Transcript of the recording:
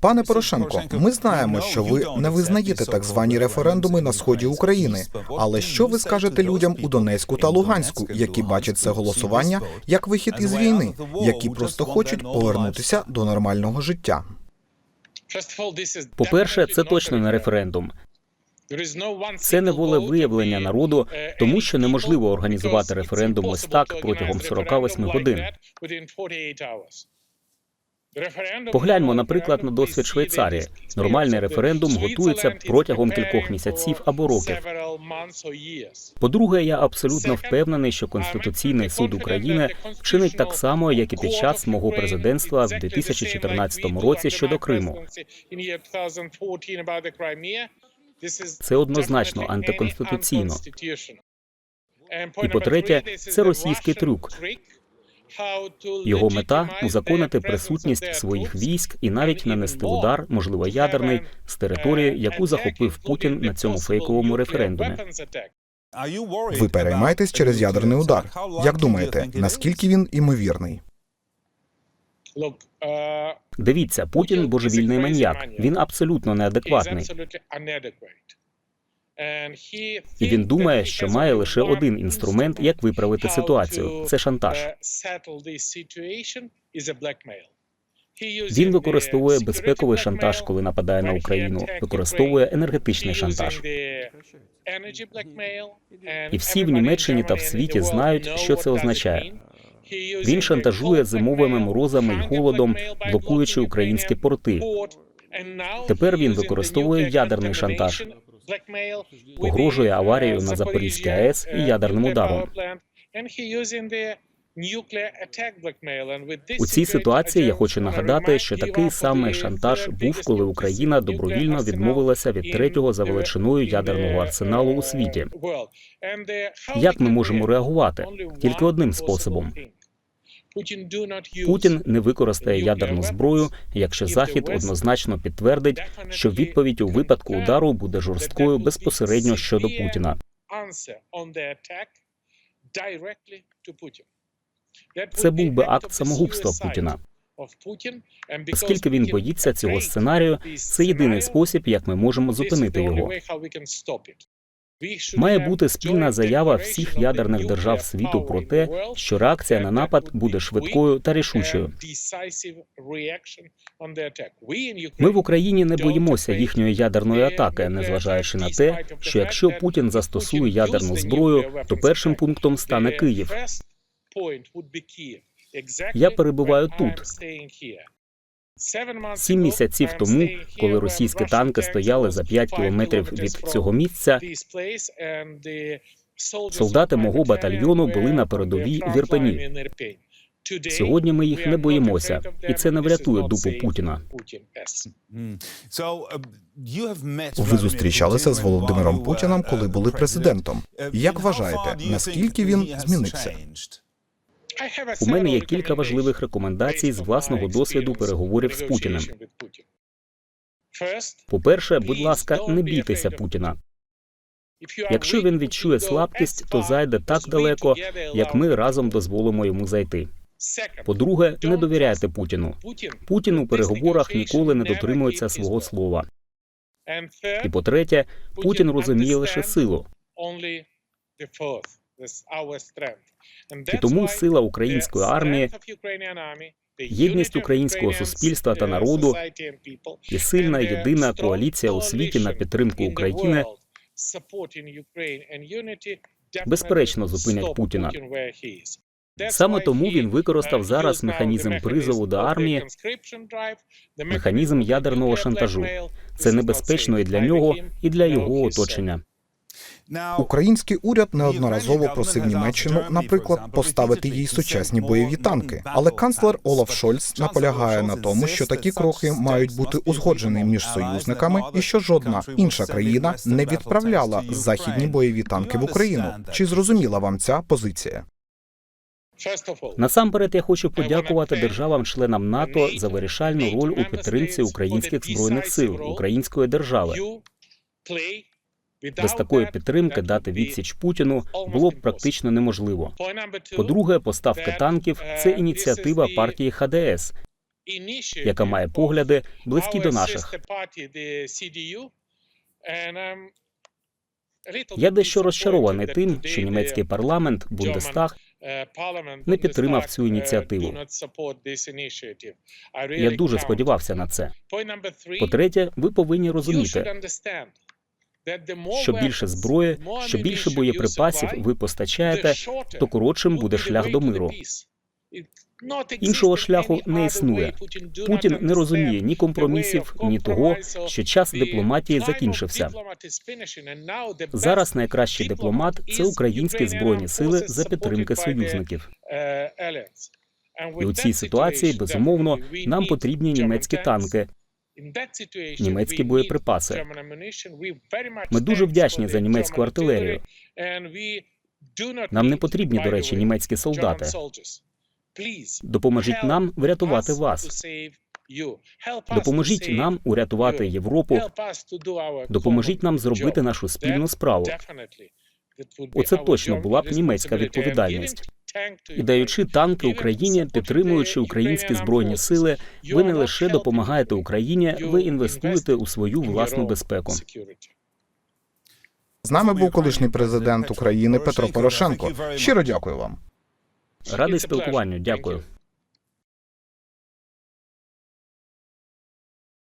Пане Порошенко, ми знаємо, що ви не визнаєте так звані референдуми на сході України. Але що ви скажете людям у Донецьку та Луганську, які бачать це голосування як вихід із війни, які просто хочуть повернутися до нормального життя? По-перше, це точно не референдум. Це не волевиявлення народу, тому що неможливо організувати референдум ось так протягом 48 годин. Погляньмо, наприклад, на досвід Швейцарії. Нормальний референдум готується протягом кількох місяців або років. По-друге, я абсолютно впевнений, що Конституційний суд України вчинить так само, як і під час мого президентства в 2014 році щодо Криму. Це однозначно антиконституційно. І по-третє, це російський трюк. Його мета узаконити присутність своїх військ і навіть нанести удар, можливо, ядерний, з території, яку захопив Путін на цьому фейковому референдумі. Ви переймаєтесь через ядерний удар. Як думаєте, наскільки він імовірний? Дивіться, Путін божевільний маньяк. Він абсолютно неадекватний. І він думає, що має лише один інструмент, як виправити ситуацію. Це шантаж. Він використовує безпековий шантаж, коли нападає на Україну. Використовує енергетичний шантаж. І всі в Німеччині та в світі знають, що це означає. Він шантажує зимовими морозами й голодом, блокуючи українські порти. Тепер він використовує ядерний шантаж, погрожує аварією на Запорізькій АЕС і ядерним ударом. У цій ситуації я хочу нагадати, що такий самий шантаж був, коли Україна добровільно відмовилася від третього за величиною ядерного арсеналу у світі. Як ми можемо реагувати? Тільки одним способом. Путін не використає ядерну зброю, якщо Захід однозначно підтвердить, що відповідь у випадку удару буде жорсткою безпосередньо щодо Путіна. Це був би акт самогубства Путіна. Оскільки він боїться цього сценарію, це єдиний спосіб, як ми можемо зупинити його. Має бути спільна заява всіх ядерних держав світу про те, що реакція на напад буде швидкою та рішучою. Ми в Україні не боїмося їхньої ядерної атаки, незважаючи на те, що якщо Путін застосує ядерну зброю, то першим пунктом стане Київ. Я перебуваю тут. Сім місяців тому, коли російські танки стояли за 5 кілометрів від цього місця, солдати мого батальйону були на передовій в Ірпені. Сьогодні ми їх не боїмося, і це не врятує дупу Путіна. Ви зустрічалися з Володимиром Путіним, коли були президентом. Як вважаєте, наскільки він змінився? У мене є кілька важливих рекомендацій з власного досвіду переговорів з Путіним. По-перше, будь ласка, не бійтеся Путіна. Якщо він відчує слабкість, то зайде так далеко, як ми разом дозволимо йому зайти. По-друге, не довіряйте Путіну. Путін у переговорах ніколи не дотримується свого слова. І по-третє, Путін розуміє лише силу. І тому сила української армії, єдність українського суспільства та народу і сильна єдина коаліція у світі на підтримку України безперечно зупинять Путіна. Саме тому він використав зараз механізм призову до армії, механізм ядерного шантажу. Це небезпечно і для нього, і для його оточення. Український уряд неодноразово просив Німеччину, наприклад, поставити їй сучасні бойові танки. Але канцлер Олаф Шольц наполягає на тому, що такі кроки мають бути узгоджені між союзниками, і що жодна інша країна не відправляла західні бойові танки в Україну. Чи зрозуміла вам ця позиція? Насамперед, я хочу подякувати державам-членам НАТО за вирішальну роль у підтримці українських збройних сил української держави. Без такої підтримки дати відсіч Путіну було б практично неможливо. По-друге, поставки танків це ініціатива партії ХДС. яка має погляди близькі до наших. Я дещо розчарований тим, що німецький парламент Бундестаг не підтримав цю ініціативу. Я дуже сподівався на це. По-третє, По-третє, ви повинні розуміти, що більше зброї, що більше боєприпасів ви постачаєте, то коротшим буде шлях до миру. Іншого шляху не існує. Путін не розуміє ні компромісів, ні того, що час дипломатії закінчився. Зараз найкращий дипломат це українські збройні сили за підтримки союзників. І у цій ситуації, безумовно, нам потрібні німецькі танки, німецькі боєприпаси. Ми дуже вдячні за німецьку артилерію. Нам не потрібні, до речі, німецькі солдати. Допоможіть нам врятувати вас. Допоможіть нам урятувати Європу. Допоможіть нам зробити нашу спільну справу. Оце точно була б німецька відповідальність. І даючи танки Україні, підтримуючи українські збройні сили, ви не лише допомагаєте Україні, ви інвестуєте у свою власну безпеку. З нами був колишній президент України Петро Порошенко. Щиро дякую вам. Радий спілкуванню. Дякую.